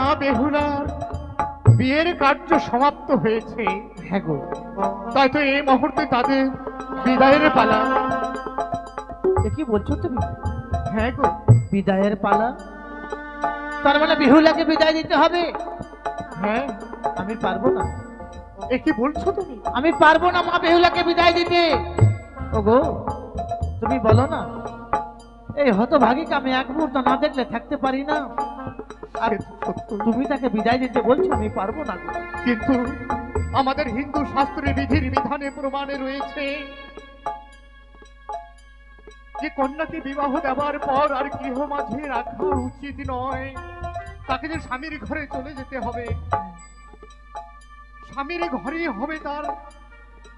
মা বেহুলার বিয়ের কার্য সমাপ্ত হয়েছে। হ্যাঁ গো। তাই তো এই মুহূর্তে তাদের বিদায়ের পালা। কি বলছো তুমি? হ্যাঁ গো। বিদায়ের পালা? তার মানে বিহুলাকে বিদায় দিতে হবে? হ্যাঁ। আমি পারব না। এ কি বলছো তুমি? আমি পারব না মা বেহুলাকে বিদায় দিতে। ওগো তুমি বলো না। এই হতভাগীকে আমি এক মুহূর্ত না দেখলে থাকতে পারি না। তুমি তাকে বিদায় দিতে বলছো, আমি পারব না। কিন্তু আমাদের হিন্দু শাস্ত্রে বিধির বিধানে প্রমাণে রয়েছে যে কন্যাকে বিবাহ দেওয়ার পর আর গৃহ মাঝে রাখা উচিত নয়। তাকে যে স্বামীর ঘরে চলে যেতে হবে, স্বামীর ঘরেই হবে তার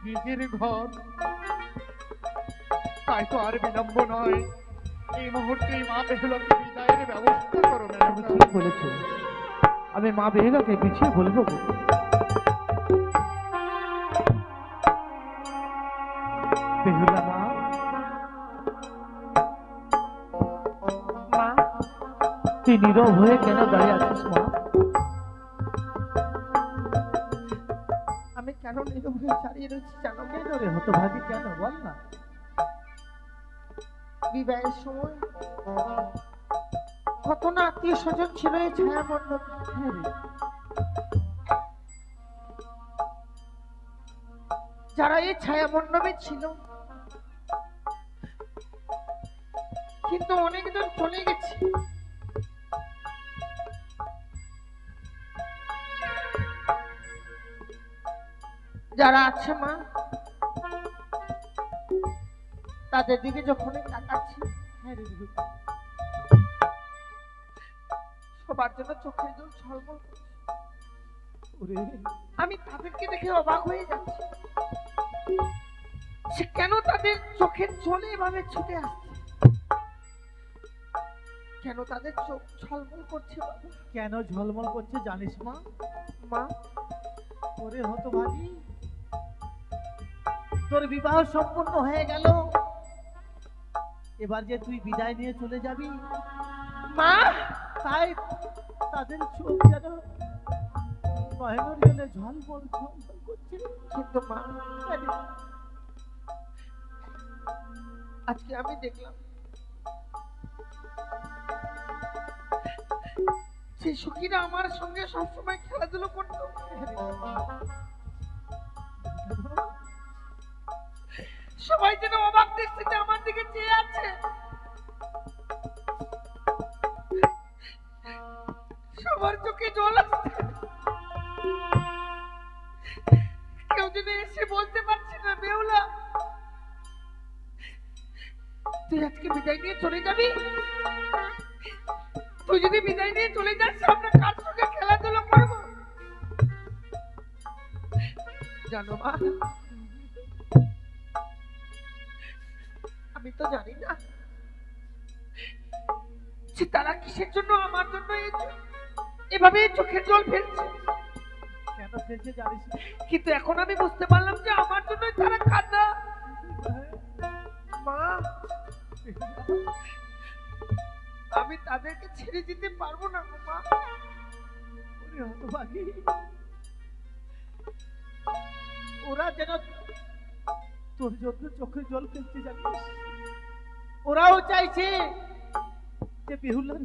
নিজের ঘর। তাই তো আর বিলম্ব নয়। এই মুহূর্তে মা বেহুলকে বিদায়ের ব্যবস্থা করো তুমি ঠিক বলেছ। আমি মা বেহুলাকে পিছিয়ে বলব গো। বেহুলা মা। তুই নীরব হয়ে কেন দাঁড়িয়ে আছিস মা? আমি কেন নীরব হয়ে দাঁড়িয়ে রয়েছি জানো কেন রে হতভাগী কেন বল না। বিবাহের সময় কত না আত্মীয় স্বজন ছিল এই ছায়া মণ্ডপ যারা এই ছায়া মণ্ডপে ছিল, কিন্তু অনেকজন চলে গেছে। যারা আছে মা, তাদের দিকে যখনই তাকাচ্ছি হ্যাঁ জন্য চোখের জল। ওরে। আমি তাদেরকে দেখে অবাক হয়ে যাচ্ছি। সে কেন তাদের চোখের জলে এভাবে ছুটে আসছে? কেন তাদের চোখ ঝলমল করছে বাবা? কেন ঝলমল করছে জানিস মা? মা? ওরে হতভাগী। তোর বিবাহ সম্পূর্ণ হয়ে গেল। এবার যে তুই বিদায় নিয়ে চলে যাবি। মা! তাই তাদের চোখ যেন নয়নের জলে ঝলমল করছে। কিন্তু মা, আজকে আমি দেখলাম যে সখীরা আমার সঙ্গে সবসময় খেলাধুলো করতো। সবাই যেন অবাক দৃষ্টিতে আমার দিকে চেয়ে আছে। সবার চোখে জল কেউ যেন এসে বলতে পারছে না, বেহুলা। তুই আজকে বিদায় নিয়ে চলে যাবি? তুই যদি বিদায় নিয়ে চলে যাস, আমরা কার সঙ্গে খেলাধুলা করব? জানো মা, আমি তো জানি না তারা কিসের জন্য আমার জন্য এই এভাবে চোখের জল ফেলছে। কেন ফেলছে জানিস কিন্তু এখন আমি বুঝতে পারলাম যে আমার জন্য তারা কান্না। মা আমি তাদেরকে ছেড়ে যেতে পারব না গো মা। ওরা যেন তোর জন্য চোখের জল ফেলছে জানিস? ওরাও চাইছে যে বেহুলার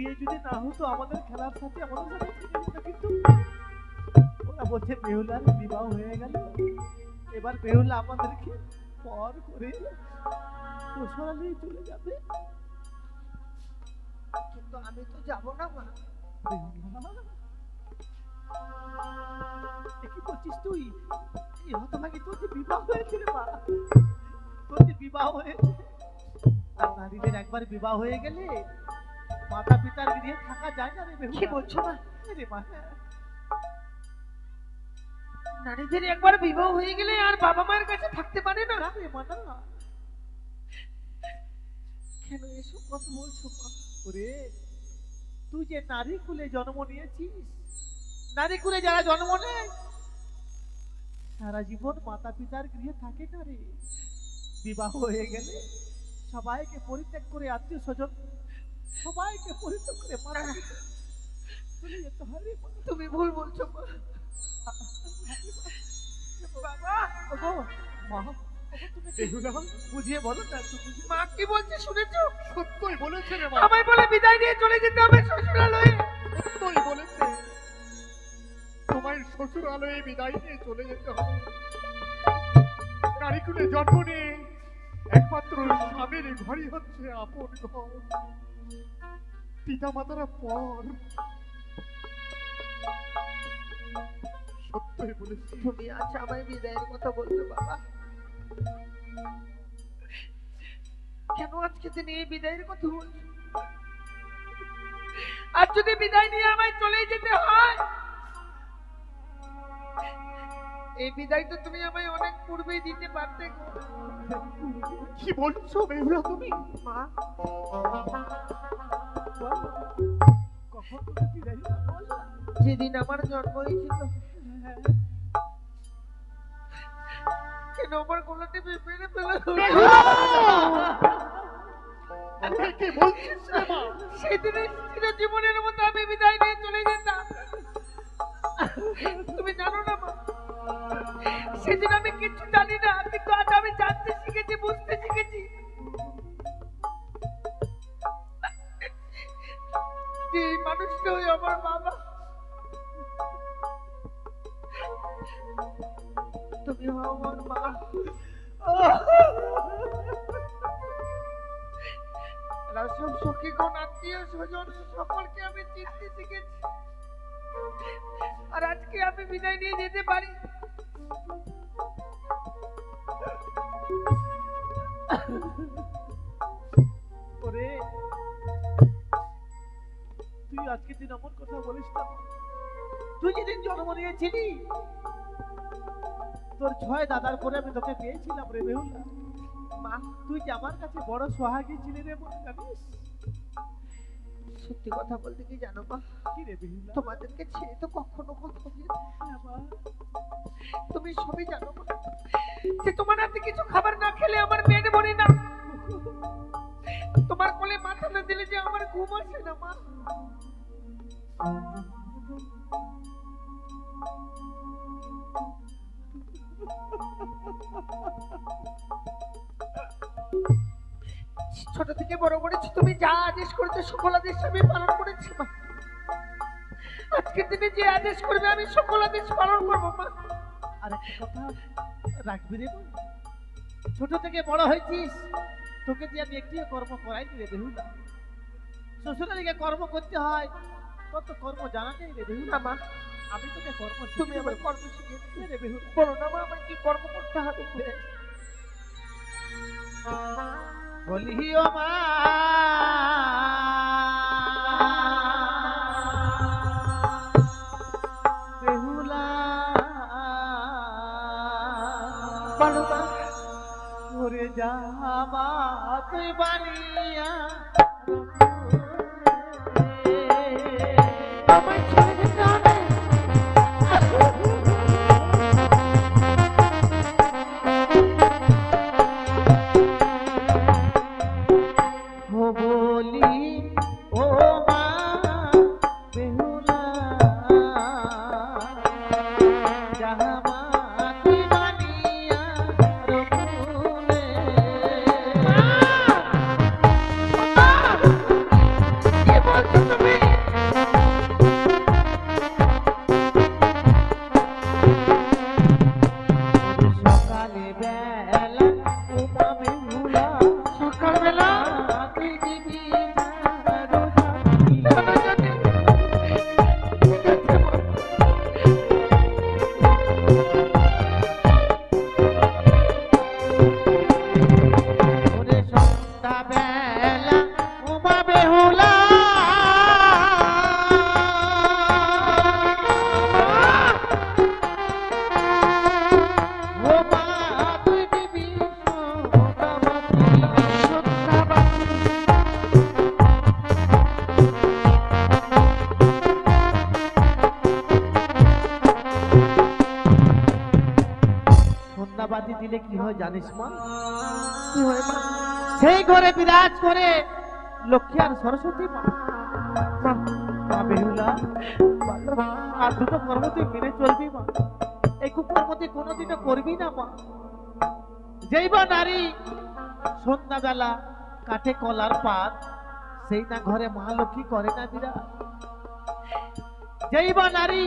বিয়ে যদি না হতো আমাদের খেলার সাথে, আমাদের সাথে কিন্তু ওরা বলছে বিবাহ হয়ে গেল। এবার বেহুলা আমাদেরকে পর করে চলে যাবে। কিন্তু আমি তো যাব না, মা। কি করছিস তুই? তোর যে বিবাহ মা। তোর যে বিবাহ হয়েছে। নারীদের একবার বিবাহ হয়ে গেলে মাতা পিতার গৃহে থাকা যায় না রে কি বলছো মা? রে মা হ্যাঁ। নারীদের একবার বিবাহ হয়ে গেলে আর বাবা মায়ের কাছে থাকতে পারে না। রে কেন এসব কথা বলছো ওরে তুই যে নারী কুলে জন্ম নিয়েছিস নারী কুলে যারা জন্ম নেয় সারা জীবন মাতা পিতার গৃহে থাকে না রে। বিবাহ হয়ে গেলে সবাইকে পরিত্যাগ করে আত্মীয় স্বজন সবাইকে পরিচয় করে মারা। তুমি ভুল বলছো মা। বাবা ওগো, মা ওগো, তুমি কি বেহুলা বুঝিয়ে বলো না মা কি বলছে শুনেছো? সত্যই বলেছে রে আমায় বলে বিদায় নিয়ে চলে যেতে হবে শ্বশুরালয়ে। সত্যই বলেছে। তোমার শ্বশুরালয়ে বিদায় নিয়ে চলে যেতে হবে। নারীকুলে জন্ম নিয়ে একমাত্র স্বামীর ঘরই হচ্ছে আপন ঘর। পিতা মাতারা পর। সত্যই বলেছি। তুমি আজ আমায় বিদায়ের কথা বলছো, বাবা। কেন আজকে তিনি এই বিদায়ের কথা বলছো আর যদি বিদায় নিয়ে আমায় চলে যেতে হয় এই বিদায় তো তুমি আমায় অনেক পূর্বেই দিতে পারতে কি বলছো বেহুলা তুমি? মা? যেদিন আমার জন্ম হয়েছিল। হ্যাঁ, কেন আমার মেরে ফেলা সেদিনে মতো আমি বিদায় নিয়ে চলে যেতাম। তুমি জানো না মা সেদিন আমি কিছু জানি না কিন্তু আজ আমি জানতে শিখেছি, বুঝতে শিখেছি। আত্মীয় স্বজন, সকলকে আমি চিনতে শিখেছি। আর আজকে আমি বিদায় নিয়ে যেতে পারি। তুই আজকে দিন এমন কথা বলিস না। তুই যেদিন জন্ম নিয়েছিলি, তোর ছয় দাদার পরে আমি তোকে পেয়েছিলাম রে তুই যে আমার কাছে বড় সোহাগী ছিলি রে মনে জানিস? সত্যি কথা বলতে কি জানো মা তোমাদেরকে ছেড়ে তো কখনো কথা বলি না। মা। তুমি সবই জানো মা যে তোমার হাতে কিছু খাবার না খেলে আমার পেট ভরে না তোমার কোলে মাথা না দিলে যে আমার ঘুম আসে না মা ছোট থেকে বড় করেছি তুমি যা আদেশ করেছ সকল আদেশ আমি পালন করেছি মা। আজকের দিনে যে আদেশ করবে আমি সকল আদেশ পালন করব মা। আর একটা কথা রাখবি রে ছোট থেকে বড় হয়েছিস তোকে দিয়ে আমি একটিও কর্ম করাইনি রে বেহুলা। শ্বশুরালিকে কর্ম করতে হয় তোর তো কর্ম জানা নেই রে বেহুলা না মা। আমি তোকে কর্ম তুমি আমার কর্ম শিখিয়ে। রে বেহুলা। বলো না মা আমার কি কর্ম করতে হবে বলি ও মা! বেহুলা। যা মা ওরে জামা তুই বানিয়া জানিস মা? কি হয় মা? সেই ঘরে বিরাজ করে লক্ষ্মী আর সরস্বতী মা। আর দুটো কর্ম তুই মেনে চলবি মা। এই কুকর্ম কোনোদিনও করবি না মা। যেই বা নারী সন্ধ্যাবেলা কাঠে কলার পাত, সেই না ঘরে মা লক্ষ্মী করে না বিরা যেই বা নারী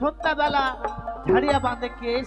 সন্ধ্যাবেলা ঝাড়িয়া বাঁধে কেস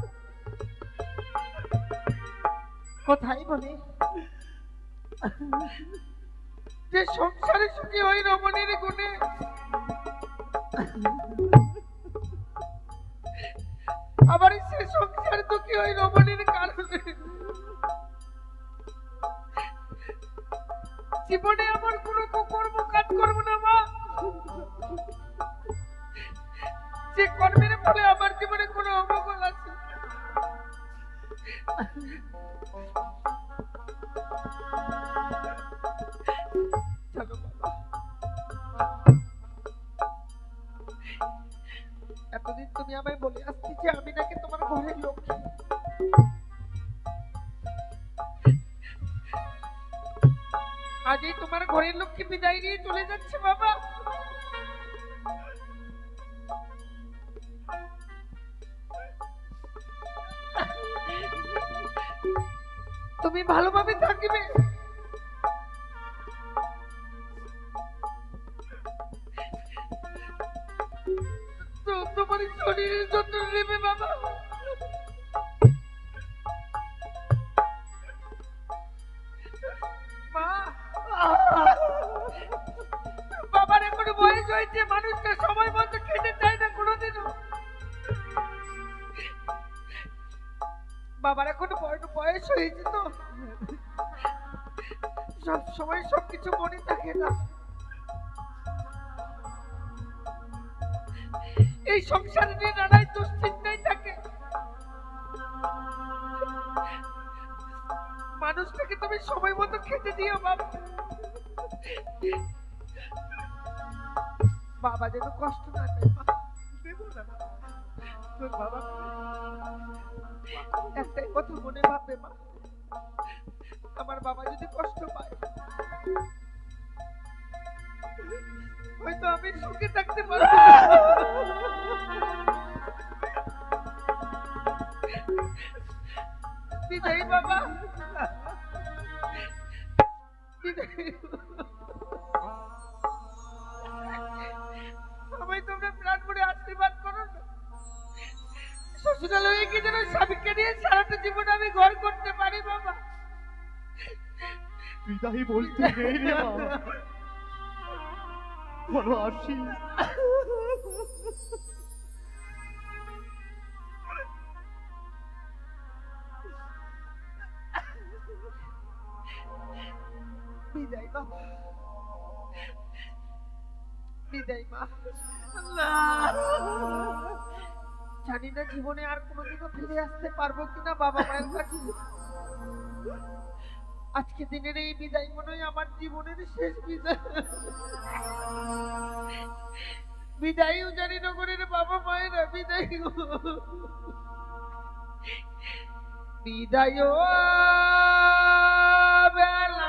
কোথায় বলে। যে সংসারে সুখী হই রমণীর গুণে। আবার সে সংসারে দুঃখী হই রমণীর কারণে। জীবনে আমার কোনো কুকর্ম কাজ করব না, মা। যে কর্মের ফলে আমার জীবনে কোনো অমঙ্গল আছে। এতদিন তুমি আমায় বলে যে আমি নাকি তোমার ঘরের লোক। আজই তোমার ঘরের লোককে বিদায় নিয়ে চলে যাচ্ছে বাবা। শরীরের যত্ন নেবে বাবা। বাবার এখন বয়স হয়েছে, মানুষটা সময় মতো খেতে চায় না কোনোদিনও। বাবার এখন বয়স হয়েছে তো। সব সময় সবকিছু মনে থাকে না। এই সংসারে নিয়ে নানাই দুশ্চিন্তাই থাকে। মানুষটাকে তুমি সময় মতো খেতে দিও বাবা বাবা যেন কষ্ট না। তোর একটাই কথা মনে ভাববে, মা। আমার বাবা যদি কষ্ট পায় হয়তো আমি সুখে থাকতে পারব। না। বাবা। আমায় তোমরা প্রাণ ভরে আশীর্বাদ করো শ্বশুরালয়ে কি যেন স্বামীকে নিয়ে সারাটা জীবন আমি ঘর করতে পারি বাবা। বিদায় বলতে নেই বলো আসি বিদায় জানি না জীবনে আর কোনোদিনও ফিরে আসতে পারব কিনা বাবা মায়ের কাছে। আজকে দিনের এই বিদায় মনে হয় আমার জীবনের শেষ বিদায়। বিদায়ও জানি নগরের বাবা মায়েরা বিদায় বিদায় বেলা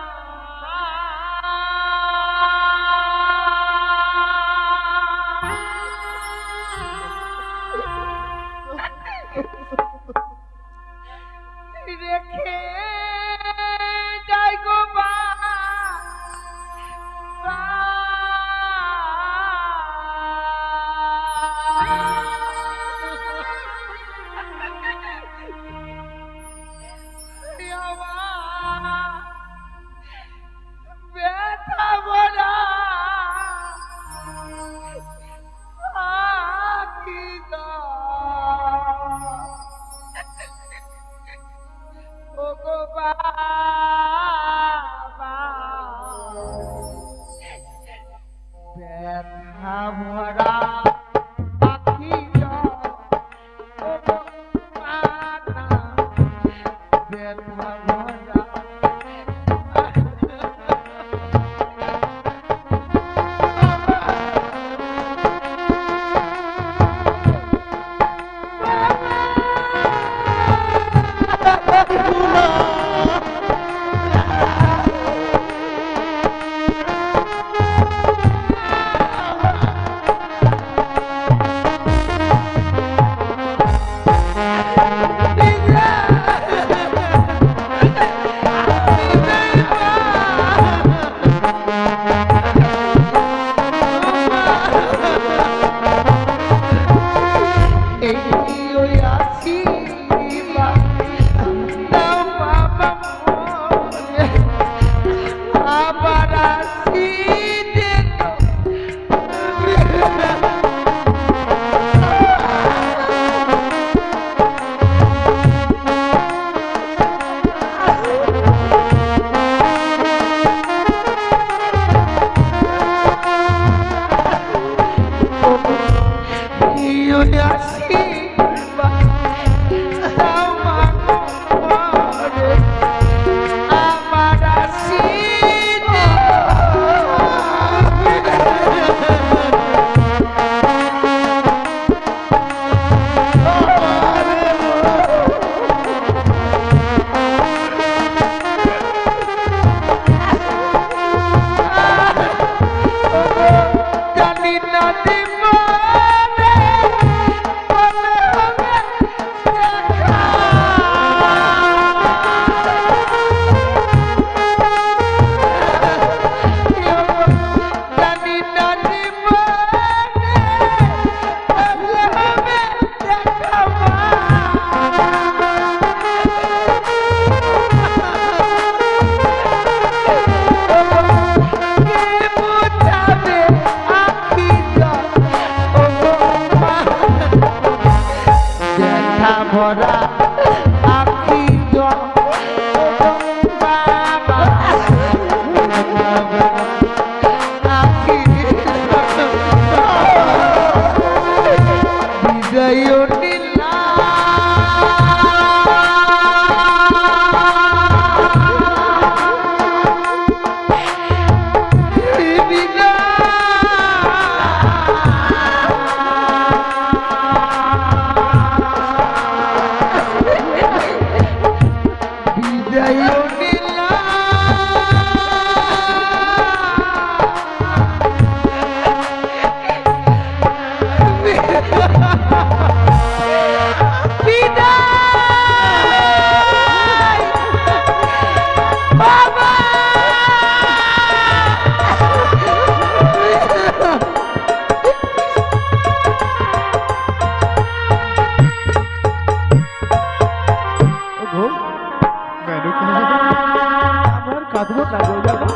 আমার কাঁদবো না গো জানো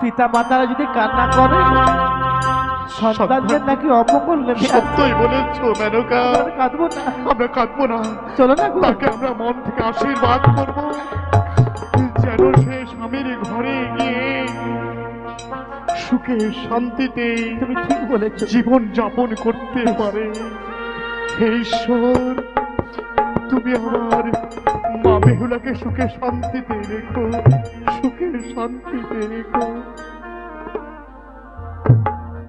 পিতা মাতারা যদি কান্না করে সন্তানদের নাকি অপকল নেমে আসে। সত্যই বলেছ মেনকা। কাঁদবো না। আমরা কাঁদবো না। চলো না তাকে আমরা মন থেকে আশীর্বাদ করব। যেন সে স্বামীর ঘরে গিয়ে সুখে শান্তিতে তুমি ঠিক বলেছ। জীবন যাপন করতে পারে। ঈশ্বর তুমি আমার মা সুখে শান্তিতে রেখো সুখে শান্তিতে রেখো।